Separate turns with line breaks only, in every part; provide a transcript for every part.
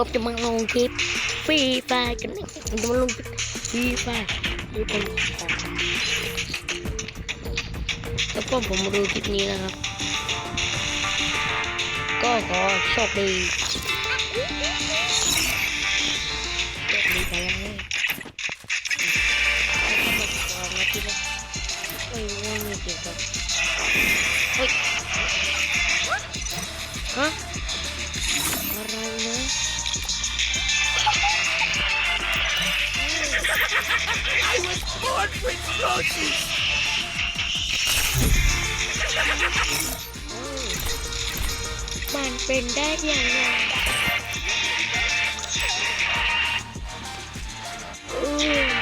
ผมจะมาลงคลิปฟรีไฟกันนะผมจะมาลงคลิปฟรีไฟทุกคนแล้วก็ผมมาดูคลิปนี้นะครับ ก็ขอโชคดีโชคดีไปแล้วเนี่ยแล้วก็มาขอมาที่ว่าเอ้ยว่ามีเกี่ยวกับเฮ้ยฮะอะไรนะ
was born with roses.
มันเป็นได้ยังไงเออ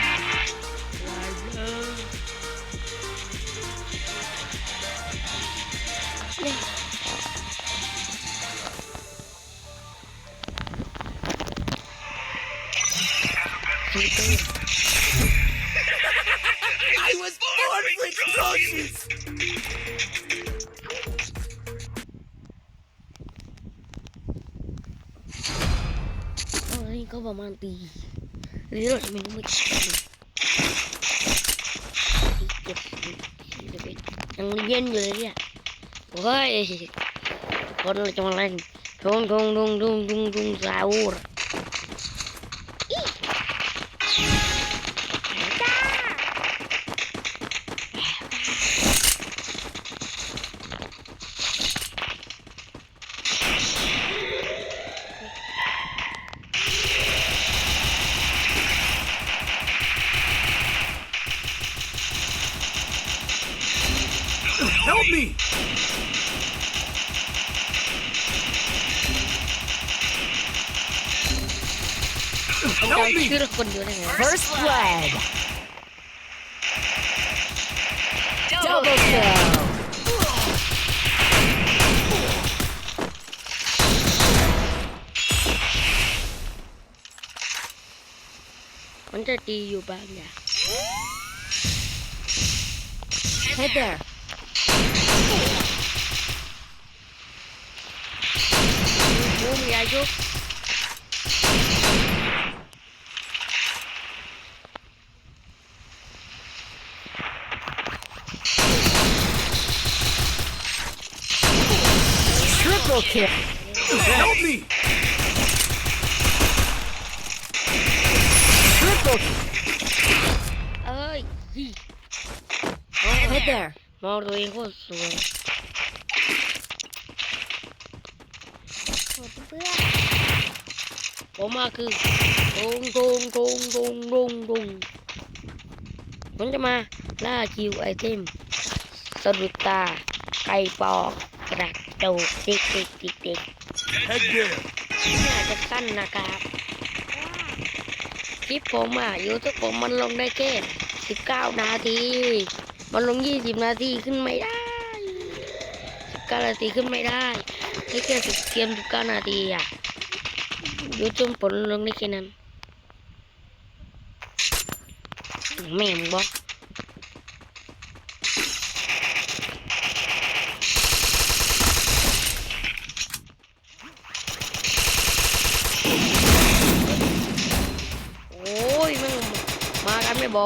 ลายเนอะเนี่ย
roses.
เอ้ยก็ประมาณตีหรือเราจะไม่รู้ไ First
blood. Double, kill.
Under TU ba niya?
Hey there.
Boom, Yeah,
Yayo. Kill.
Help me!
Triple kill.
เอ้ย
Head there.
มองตัวเองโคตรสวยผมมาคือตงตงตงตงตงตงผมจะมาล่าคิวไอเทมสะดุดตาไก่ปอกกระ โดดติ๊กติ๊กติ๊กติ๊กนี่อาจะสั้นนะครับคลิปผมอะยูทูบผมมันลงได้แค่สิบเก้านาที มันลงยี่สิบนาทีขึ้นไม่ได้สิบเก้านาทีขึ้นไม่ได้ได้แค่สิบเกมสิบเก้านาทีอะยูทูบผมลงได้แค่นั้นแม่งบอก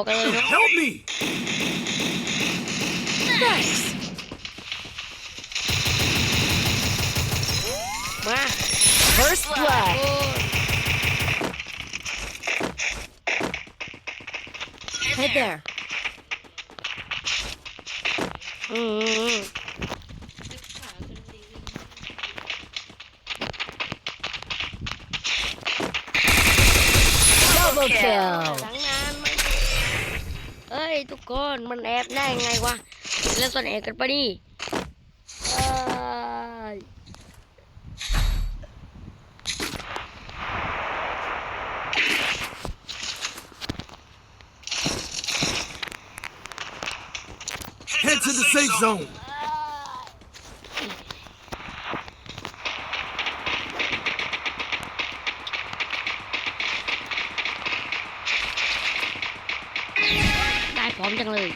กันไม่บอกกันเลยเนาะ
Help me!
Nice.
มา
First blood.
โอ้ย
Head there.
มันแอบได้ไงวะแล้วซ่อนแอบกันปะนี่เอ้ย
Head to the safe zone.
ร้อมจังเลย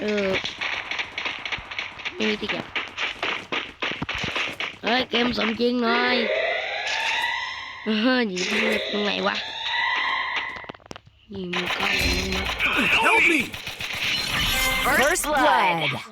เออไม่มีที่เก็บเฮ้ย เกมสมจริงหน่อยเออยิงเล็กตรงไหนวะยิงมือก้อนมึงนะ
Help me!
First blood.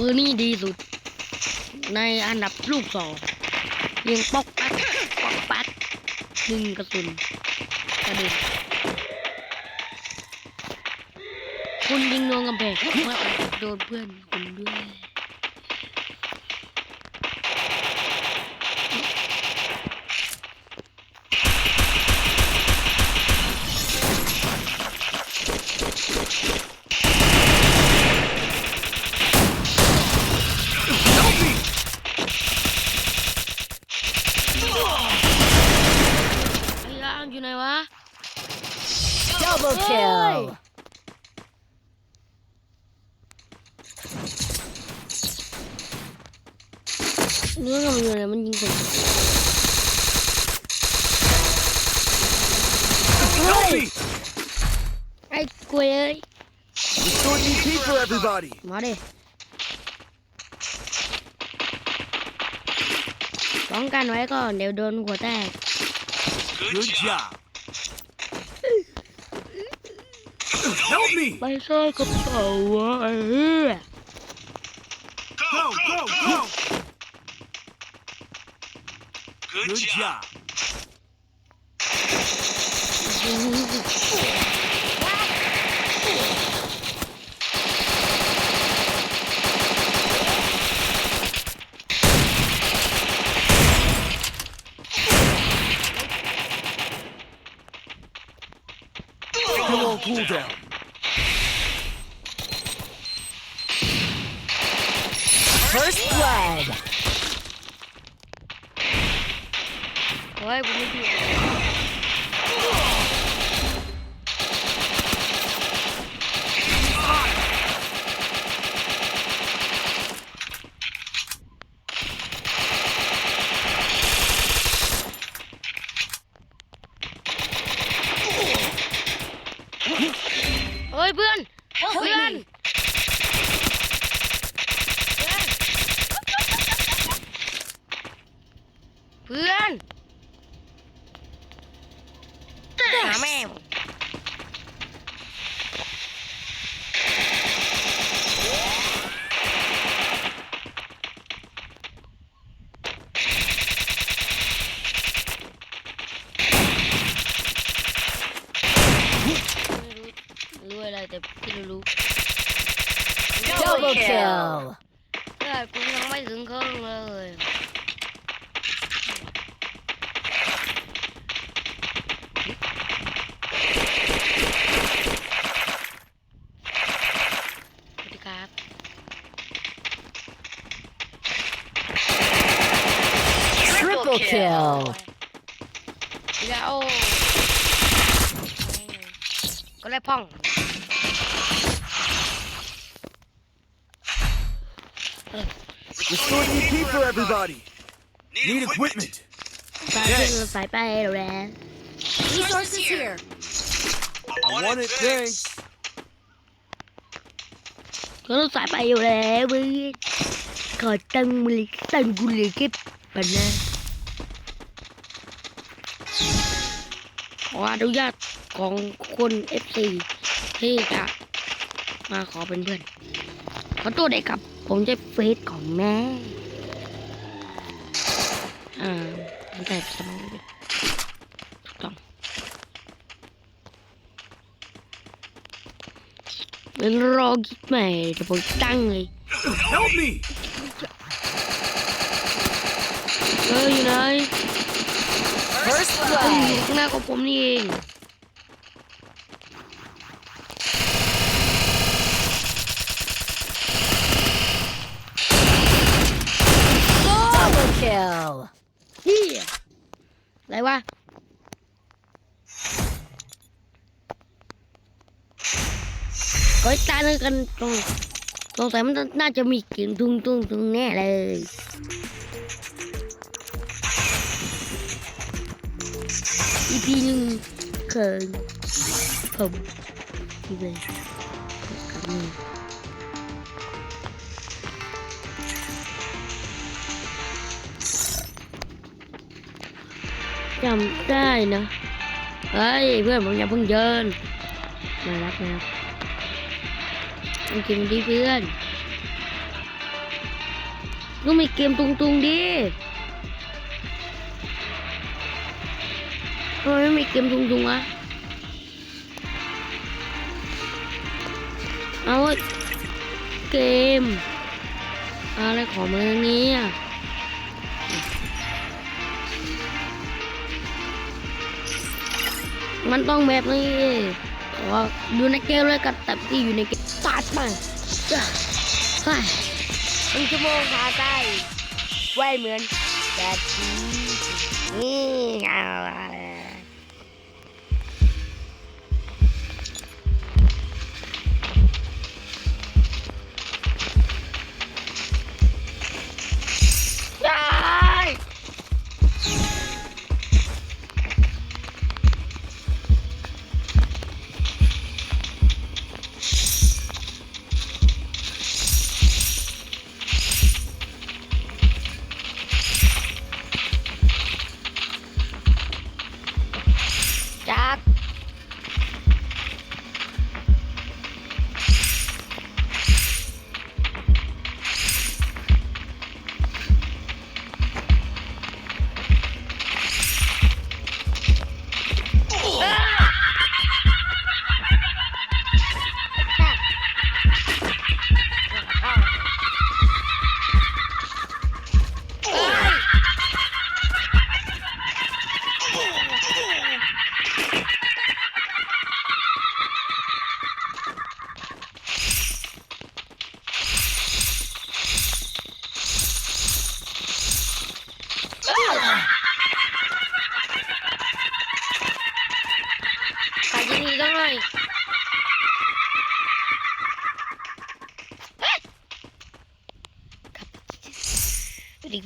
ปืนนี่ดีสุด ในอันดับลูกสองยิงป๊อกปัดป๊อกปัดหนึ่งกระสุนกระเด็นคุณยิงโดนกำแพงเมื่อโดนเพื่อนคุณด้วย
everybody!
มาดิป้องกันไว้ก่อนเดี๋ยวโดนหัวแตก
Good job! Help me!
ไปใส่กระเป๋าวะไอ้เหี้ย
Go, go, go! Good job!
Kill.
เดี๋ยวก็ได้พ่อง
Restore EP for everybody! Need equipment!
สายขึ้นสายไปแล้วแหละ
Resources here.
I want it, thanks!
ก็ต้องสายไปอยู่แล้วเว้ยขอตังค์มือตังค์กูเลยเก็บปันนะ ออนุญาตของคน FC ที่จะมาขอเป็นเพื่อน ขอตัวเด็กครับ ผมจะเฟซของแม่ อ่าตั้งแต่สมัยเด็กถูกต้องเป็นรอกิ๊กใหม่เดี๋ยวผมตั้งเลย
Help me!
เอออยู่ไหน
First
เอออยู่
blood.
ข้างหน้าของผมนี่เอง
Double kill.
เฮียอะไรวะเฮ้ยตายเลยกันตรงสงสัยมันน่าจะมีกลิ่นทุ่งทุ่งทุ่งแน่เลย อีพีหนึ่งเคยผมที่เลยกับนี่จำได้นะเฮ้ยเพื่อนผมอย่าเพิ่งเยินมารับมารับต้องกินดีเพื่อนต้องมีเกมตุงตุงๆดิ มไม่มีเกมตุงตุงวะเอาเกม อะไรของมึงเนี่ยมันต้องแบบนี้ว่าอยู่ในเกมเลยกับแต่ที่อยู่ในเกมตัดมาจ้ะเฮ้ยครึ่งชั่วโมงผ่านไปไว้เหมือนแต่ทีนี่เอา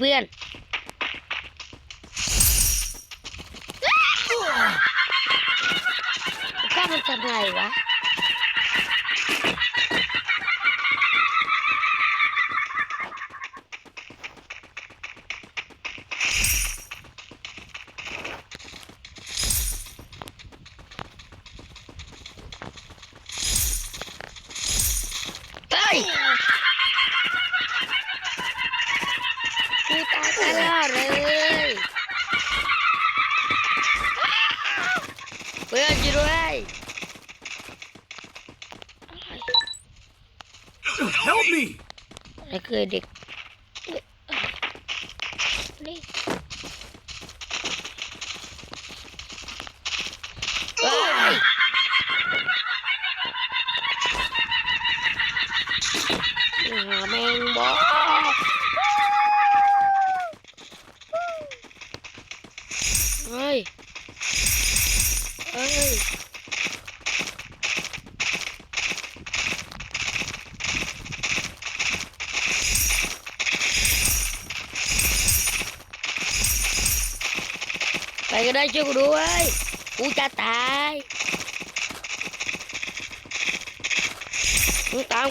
เพื่อนข้ามันทำไงวะ เฮ้ยกูตายตลอดเลยเพื่อนช่วยด้วย
Help me!
อะไรคือเด็กนี่ฮ้ยหาแมงบอกเฮ้ยเฮ้ย ใครก็ได้ช่วยกูด้วยกูจะตายมึงตา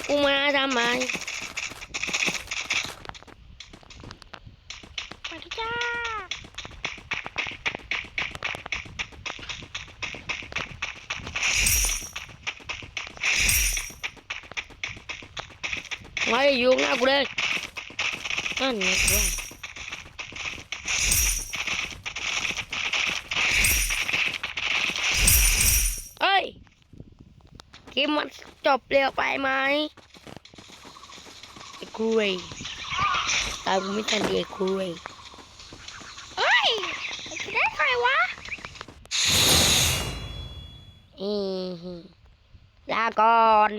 เกมมันจบเร็วไปไหมไอ้คุยตายกูไม่ทันดีไอ้คุยเอ้ยจะได้ใครวะอืมลาก่อน